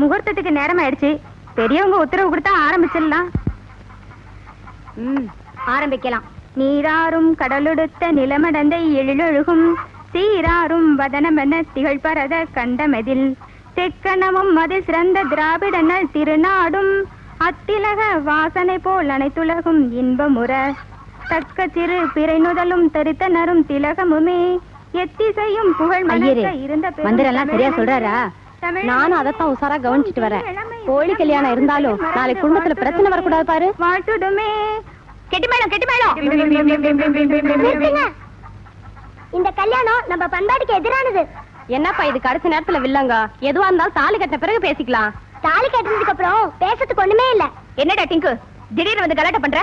முகூர்த்தத்துக்கு நேரம் ஆயிடுச்சு பெரியவங்க உத்தரவு கொடுத்தா ஆரம்பிச்சிடலாம். ம் ஆரம்பிக்கலாம். நீராறும் கடலுடுத்த நிலமடந்தை எழிலொழுகும். சீராறும் வதனமென திகழ்பரத கண்டமெதில். செக்கனமும் அதில் சிறந்த திராவிடனல் திருநாடும். அத்திலக வாசனை போல் அனைத்துலகும் இன்பமுற. தக்க சிறு பிறை நுதலும் தரித்தனரும் திலகமுமே. எத்திசையும் புகழ் இருந்த மந்திரெல்லாம் சரியா சொல்றாரா? நானும் அதைத்தான் உசாரா கவனிச்சிட்டு வரேன். கோழி கல்யாணம் இருந்தாலும் நாளை குடும்பத்துல பிரச்சனை வரக்கூடாது பாரு. கெட்டி மேளம் கெட்டி இந்த கல்யாணம் நம்ம பண்பாட்டுக்கு எதிரானது. என்னப்பா இது கடைசி நேரத்துல வில்லங்க? எதுவா இருந்தாலும் தாலி கட்டின பிறகு பேசிக்கலாம். தாலி கட்டினதுக்கு அப்புறம் பேசுறதுக்கு ஒண்ணுமே இல்ல. என்னடா டிங்கு? திடீர்னு வந்து கலாட்ட பண்ற?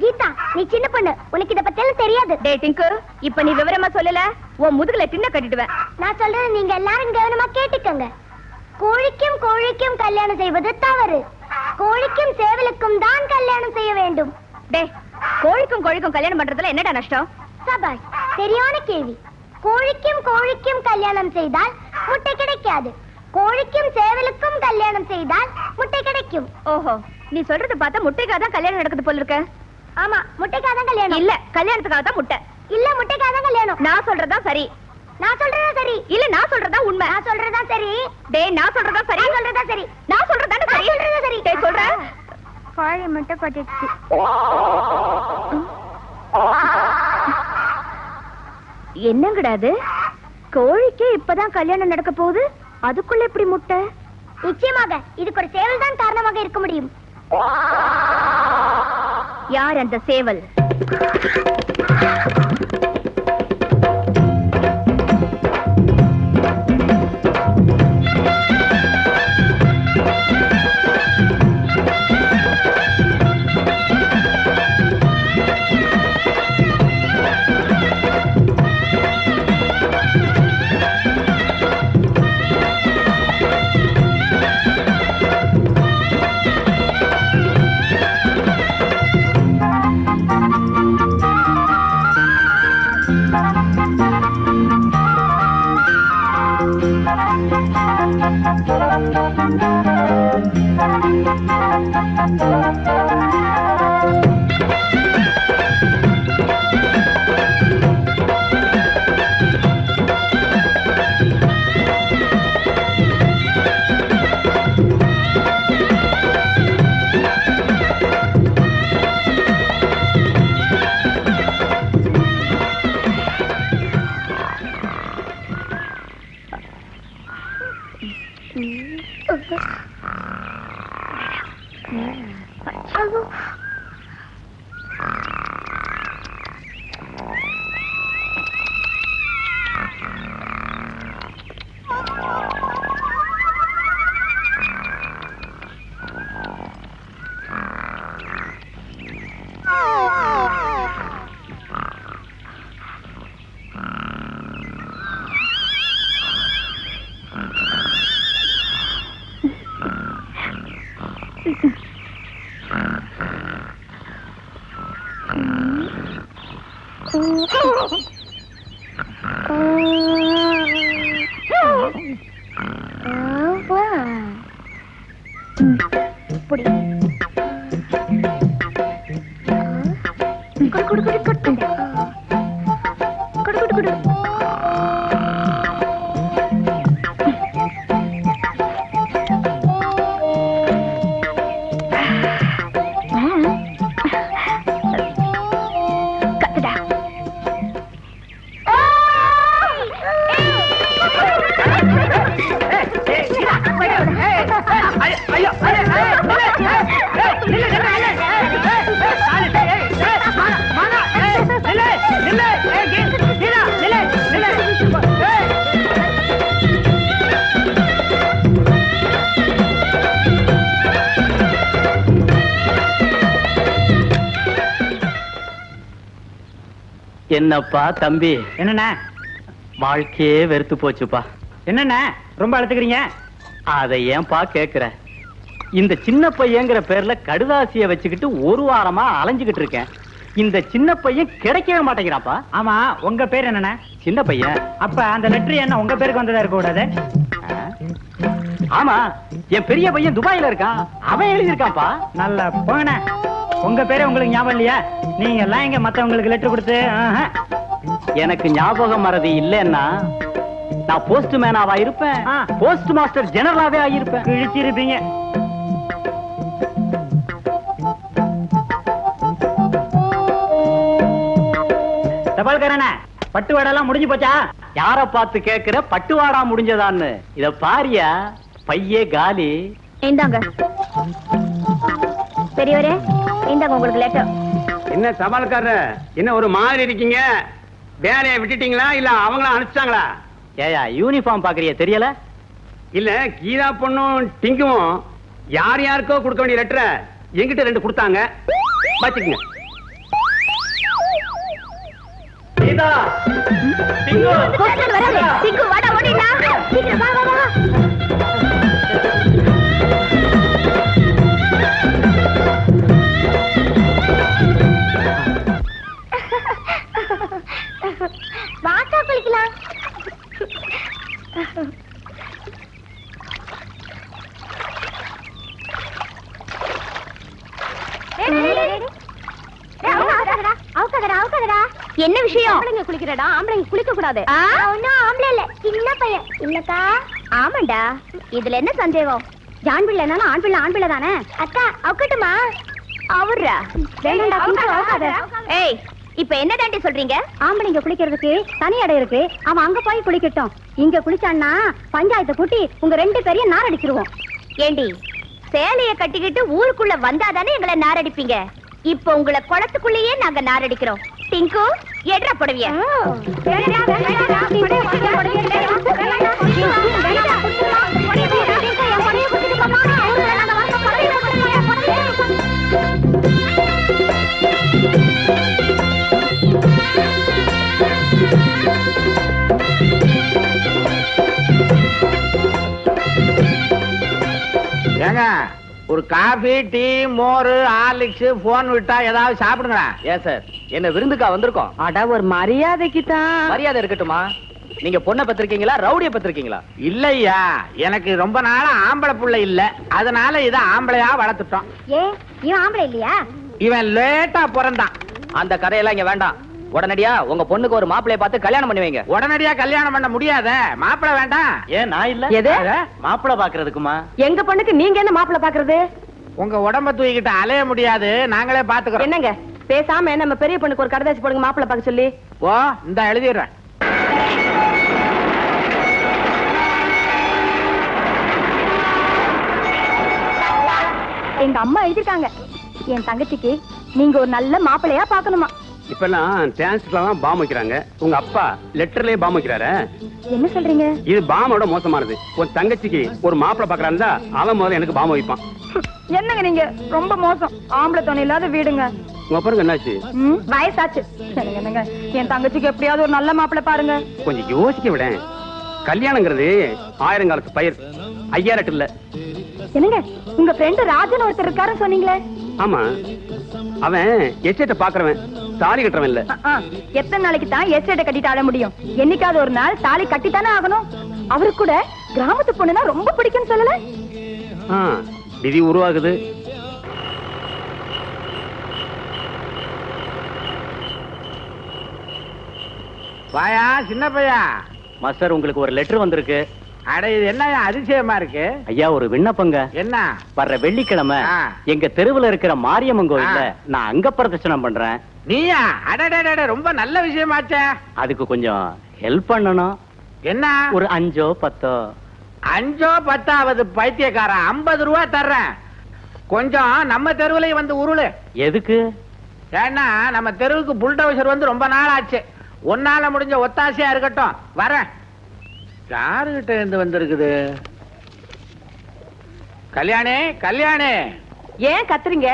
கீதா நீ சின்ன பொண்ணு. உனக்கு இத பத்தி எல்லாம் தெரியாது. டேய் டிங்கு இப்ப நீ விவரமா சொல்லல. உன் முதுகுல தின்ன கட்டிடுவேன். நான் சொல்றது நீங்க எல்லாரும் கவனமா கேட்டுக்கங்க. கோழிக்கும் கோழிக்கும் கல்யாணம் செய்வது தவறு. கோழிக்கும் சேவலுக்கும் தான் கல்யாணம் செய்ய வேண்டும். டேய் கோழிக்கும் கோழிக்கும் கல்யாணம் பண்றதுல என்னடா நஷ்டம்? சபாஷ் சரியான கேள்வி. கோழிக்கும் கோழிக்கும் கல்யாணம் செய்தால் முட்டை கிடைக்காது. கோழிக்கும் சேவலுக்கும் கல்யாணம் செய்தால் முட்டை கிடைக்கும். ஓஹோ நீ சொல்றது பார்த்தா முட்டைக்காக தான் கல்யாணம் நடக்குது போல இருக்க. ஆமா முட்டைக்காக தான் கல்யாணம். இல்ல கல்யாணத்துக்காக தான் முட்டை. இல்ல முட்டைக்காக தான் கல்யாணம். நான் சொல்றதா சரி. நான் சொல்றதா சரி? இல்ல நான் சொல்றதா உண்மை. நான் சொல்றதா சரி. டேய் நான் சொல்றதா சரி? நான் சொல்றதா சரி. நான் சொல்றதா சரி? சொல்றதா சரி. டேய் சொல்ற. கோழி முட்டை கொட்டிடுச்சு. என்னங்கடா அது? கோழிக்கு இப்பதான் கல்யாணம் நடக்க போகுது? அதுக்குள்ள எப்படி முட்டை? நிச்சயமாக. இதுக்கு ஒரு சேவல் தான் காரணமாக இருக்க முடியும். யார் அந்த சேவல்? అయ్యో என்னப்பா தம்பி? என்னண்ணே? வாழ்க்கையே வெறுத்து போச்சுப்பா. என்னண்ணே? ரொம்ப அழுத்துக்கிறீங்க? அதை ஏன்பா கேக்குற? இந்த சின்ன பையங்கிற பேர்ல கடுதாசிய வச்சுக்கிட்டு ஒரு வாரமா அலைஞ்சுகிட்டு இருக்கேன். இந்த சின்ன பையன் கிடைக்கவே மாட்டேங்கிறான்ப்பா ஆமா உங்க பேர் என்னண்ணே? சின்ன பையன். அப்ப அந்த லெட்டர் என்ன உங்க பேருக்கு வந்ததா இருக்க கூடாது? ஆமா என் பெரிய பையன் துபாயில இருக்கான். அவன் எழுதியிருக்கான்ப்பா. நல்ல போன உங்க பேரே உங்களுக்கு ஞாபகம் இல்லையா? நீங்க எல்லாம் இங்க மத்தவங்களுக்கு லெட்டர் கொடுத்து. எனக்கு ஞாபகம் மறதி இல்லைன்னா நான் போஸ்ட் மேனாவா இருப்பேன். Post master ஜெனரலாவே ஆகியிருப்பேன். கிழிச்சிருப்பீங்க. தபால்காரண்ணே பட்டு வாடெல்லாம் முடிஞ்சு போச்சா? யார பார்த்து கேக்குற பட்டுவாடா முடிஞ்சதான்னு? இத பாரியா? பையே காலி. இந்தாங்க. பெரியவரே இந்தாங்க உங்களுக்கு லெட்டர் என்ன சவால்காரர் என்ன ஒரு மாதிரி இருக்கீங்க? வேலையை விட்டுட்டீங்களா? இல்ல அவங்கள அனுப்பிச்சிட்டாங்களா ஏயா யூனிஃபார்ம் பாக்குறிய தெரியல? இல்ல கீதா பொண்ணும் டிங்குவும் யார் யாருக்கோ கொடுக்க வேண்டிய லெட்டரை என்கிட்ட ரெண்டு கொடுத்தாங்க. வச்சுக்கங்க கீதா வராது. டிங்கு வாடா ஓடிடா. சீக்கிரம் வா வா வா. குளிக்கலாம். என்ன விஷயம்? ஆம்பளைங்க குளிக்கிறடா. ஆம்பளைங்க குளிக்க கூடாது? ஒன்னும் ஆம்பளை இல்ல. சின்ன பையன். இல்லக்கா. ஆமாண்டா. இதுல என்ன சந்தேகம்? ஆண் பிள்ளை என்னாலும் ஆண் பிள்ளை ஆண் பிள்ளை தானே? அக்கா அவுக்கட்டுமா? அவர்ரா. வேண்டாம்டா. ஏய் இப்ப என்ன தாண்டி சொல்றீங்க ஆம்பளைங்க குளிக்கிறதுக்கு தனி இடம் இருக்கு அவன் அங்க போய் குளிக்கட்டும் இங்க குளிச்சான்னா பஞ்சாயத்தை கூட்டி உங்க ரெண்டு பேரையும் நார் அடிச்சிருவோம் ஏண்டி சேலைய கட்டிக்கிட்டு ஊருக்குள்ள வந்தாதானே எங்களை நாரடிப்பீங்க இப்போ உங்களை குளத்துக்குள்ளேயே நாங்க நாரடிக்கிறோம் டிங்கு எட்ரா புடவிய ஒரு காபி டீ மோர் ஹார்லிக்ஸ் போன் விட்டா ஏதாவது சாப்பிடுங்களா ஏன் சார் என்ன விருந்துக்கா வந்திருக்கோம்? அட ஒரு மரியாதைக்கு தான் மரியாதை இருக்கட்டுமா? நீங்க பொண்ணை பத்திருக்கீங்களா ரவுடிய பத்திருக்கீங்களா இல்லையா எனக்கு ரொம்ப நாளா ஆம்பளை புள்ள இல்ல. அதனால இத ஆம்பளையா வளர்த்துட்டோம். ஏ இவன் ஆம்பளை இல்லையா? இவன் லேட்டா பிறந்தான். அந்த கதையெல்லாம் இங்க வேண்டாம். உடனடியா உங்க பொண்ணுக்கு ஒரு மாப்பிளைய பார்த்து கல்யாணம் பண்ணி வைங்க. உடனடியா கல்யாணம் பண்ண முடியாத? மாப்பிளை வேண்டாம். ஏன் நான் இல்ல? எது? மாப்பிளை பாக்குறதுக்குமா எங்க பொண்ணுக்கு நீங்க என்ன மாப்பிள்ளை பாக்குறது உங்க உடம்ப தூக்கிட்டு அலைய முடியாது. நாங்களே பாத்துக்கிறோம். என்னங்க? பேசாம நம்ம பெரிய பொண்ணுக்கு ஒரு கடைதாசி போடுங்க மாப்பிள்ளை பார்க்க சொல்லி. ஓ இந்த எழுதிடுறேன். எங்க அம்மா எழுதிருக்காங்க என் தங்கச்சிக்கு நீங்க ஒரு நல்ல மாப்பிள்ளையா பாக்கணுமா இப்பெல்லாம் டிரான்ஸ்லாம் பாம் வைக்கிறாங்க. உங்க அப்பா லெட்டர்லயே பாம் வைக்கிறாரு. என்ன சொல்றீங்க? இது பாமோட மோசமானது. உன் தங்கச்சிக்கு ஒரு மாப்பிளை பாக்குறாருந்தா அவன் முதல்ல எனக்கு பாம் வைப்பான். என்னங்க நீங்க? ரொம்ப மோசம். ஆம்பளை துணை இல்லாத வீடுங்க. உங்க அப்புறம் என்னாச்சு? வயசாச்சு. என்னங்க என் தங்கச்சிக்கு எப்படியாவது ஒரு நல்ல மாப்பிள்ளை பாருங்க. கொஞ்சம் யோசிக்க விட கல்யாணங்கிறது ஆயிரம் காலத்து பயிர். ஐயாயிரம் இல்ல. என்னங்க உங்க ஃப்ரெண்டு ராஜன் ஒருத்தர் இருக்காருன்னு சொன்னீங்களே. ஆமா. அவன் எச்சேட்ட பாக்குறவன் தாலி கட்டுறவன் இல்ல. எத்தனை நாளைக்கு தான் எஸ்டேட்டை கட்டிட்டு ஆட முடியும்? என்னைக்காவது ஒரு நாள் தாலி கட்டித்தானே ஆகணும். அவருக்கு கூட கிராமத்து பொண்ணுனா ரொம்ப பிடிக்கும்னு சொல்லல? விதி உருவாகுது. வாயா சின்ன பையா? மாஸ்டர் உங்களுக்கு ஒரு லெட்டர் வந்திருக்கு. அட இது என்ன அதிசயமா இருக்கு? ஐயா ஒரு விண்ணப்பங்க. என்ன? வர்ற வெள்ளிக்கிழமை. எங்க தெருவுல இருக்கிற மாரியம்மன் கோயில்ல. நான் அங்க பிரதட்சணம் பண்றேன். நீயா? அடடடட ரொம்ப நல்ல விஷயமாச்சே. அதுக்கு கொஞ்சம் ஹெல்ப் பண்ணணும். என்ன? ஒரு அஞ்சோ பத்தோ? அஞ்சோ பத்தாவது பைத்தியக்காரன் ஐம்பது ரூபா தர்றேன். கொஞ்சம் நம்ம தெருவுலயும் வந்து உருளு. எதுக்கு? ஏன்னா நம்ம தெருவுக்கு புல்டோசர் வந்து ரொம்ப நாள் ஆச்சு ஒன்னால முடிஞ்ச ஒத்தாசையா இருக்கட்டும். வரேன். யாருகிட்ட இருந்து வந்திருக்குது? கல்யாணி கல்யாணி. ஏன் கத்துறீங்க?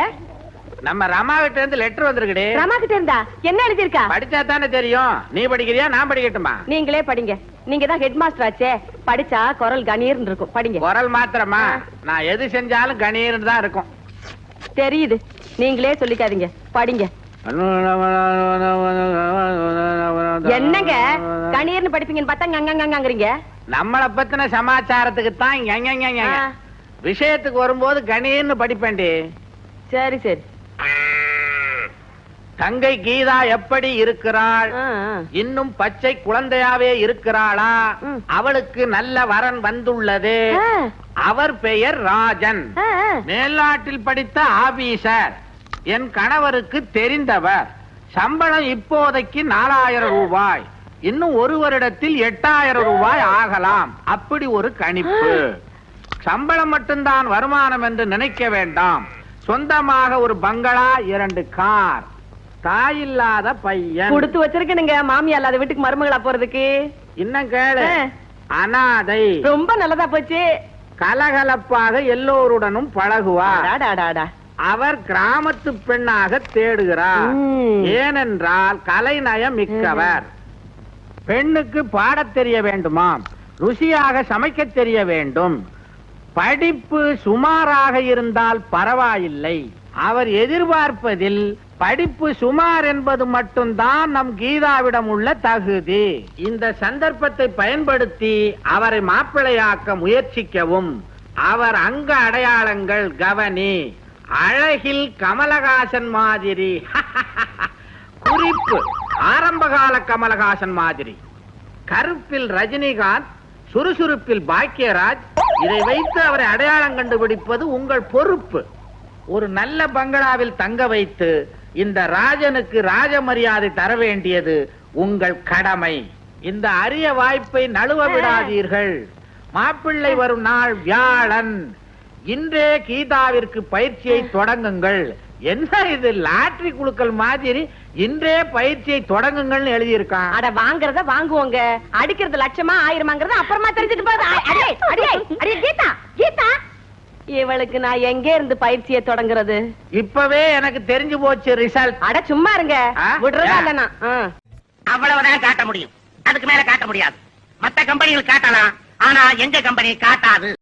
நம்ம ரமா கிட்ட இருந்து லெட்டர் வந்திருக்குடி. ரமா கிட்ட இருந்தா என்ன எழுதிருக்கா படிச்சா தானே தெரியும். நீ படிக்கிறியா நான் படிக்கட்டுமா? நீங்களே படிங்க. நீங்க தான் ஹெட் மாஸ்டர் ஆச்சே. படிச்சா குரல் கணீர்னு இருக்கும். படிங்க. குரல் மாத்திரமா? நான் எது செஞ்சாலும் கணீர்னு தான் இருக்கும். தெரியுது. நீங்களே சொல்லிக்காதீங்க. படிங்க. என்னங்க? கணீர்னு படிப்பீங்கன்னு பார்த்தா அங்கங்கங்கங்கிறீங்க நம்மள பத்தின சமாச்சாரத்துக்கு தான். விஷயத்துக்கு வரும்போது கணீர்னு படிப்பேன்டி. சரி சரி. தங்கை கீதா எப்படி இருக்கிறாள். இன்னும் பச்சை குழந்தையாவே இருக்கிறாளா. அவளுக்கு நல்ல வரன் வந்துள்ளது. அவர் பெயர் ராஜன். மேல்நாட்டில் படித்த ஆபீசர். என் கணவருக்கு தெரிந்தவர். சம்பளம் இப்போதைக்கு நாலாயிரம் ரூபாய். இன்னும் ஒரு வருடத்தில் எட்டாயிரம் ரூபாய் ஆகலாம். அப்படி ஒரு கணிப்பு. சம்பளம் மட்டும்தான் வருமானம் என்று நினைக்க வேண்டாம். சொந்தமாக ஒரு பங்களா இரண்டு கார். தாயில்லாத பையன். கொடுத்து வச்சிருக்கணுங்க மாமியா இல்லாத வீட்டுக்கு மருமகளா போறதுக்கு. இன்னும் கேளு. அனாதை. ரொம்ப நல்லதா போச்சு. கலகலப்பாக எல்லோருடனும் பழகுவார். அவர் கிராமத்து பெண்ணாக தேடுகிறார். ஏனென்றால் கலைநயம் மிக்கவர். பெண்ணுக்கு பாடத் தெரிய வேண்டுமாம். ருசியாக சமைக்க தெரிய வேண்டும். படிப்பு சுமாராக இருந்தால் பரவாயில்லை. அவர் எதிர்பார்ப்பதில் படிப்பு சுமார் என்பது மட்டும்தான் நம் கீதாவிடம் உள்ள தகுதி. இந்த சந்தர்ப்பத்தை பயன்படுத்தி அவரை மாப்பிள்ளையாக்க முயற்சிக்கவும். அவர் அங்க அடையாளங்கள் கவனி. அழகில் கமலஹாசன் மாதிரி. குறிப்பு ஆரம்பகால கமலஹாசன் மாதிரி. கருப்பில் ரஜினிகாந்த் சுறுசுறுப்பில் பாக்கியராஜ் இதை வைத்து அவரை அடையாளம் கண்டுபிடிப்பது உங்கள் பொறுப்பு. ஒரு நல்ல பங்களாவில் தங்க வைத்து இந்த ராஜனுக்கு ராஜ மரியாதை தர வேண்டியது உங்கள் கடமை. இந்த அரிய வாய்ப்பை நழுவ விடாதீர்கள். மாப்பிள்ளை வரும் நாள் வியாழன். இன்றே கீதாவிற்கு பயிற்சியை தொடங்குங்கள். என்ன இது லாட்டரி குழுக்கள் மாதிரி இன்றே பயிற்சியை தொடங்குங்கள்னு எழுதியிருக்கான். அட வாங்குறத வாங்குவோங்க. அடிக்கிறது லட்சமா ஆயிரமாங்கிறத அப்புறமா தெரிஞ்சுட்டு அடே அடே அடே கீதா கீதா. இவளுக்கு நான் எங்க இருந்து பயிற்சியை தொடங்குறது? இப்பவே எனக்கு தெரிஞ்சு போச்சு ரிசல்ட். அட சும்மா இருங்க? விடுறதா ஏன்? இல்ல நான் ஆ. அவ்வளவுதான் காட்ட முடியும். அதுக்கு மேல காட்ட முடியாது. மத்த கம்பெனிகள் காட்டலாம். ஆனா எங்க கம்பெனி காட்டாது?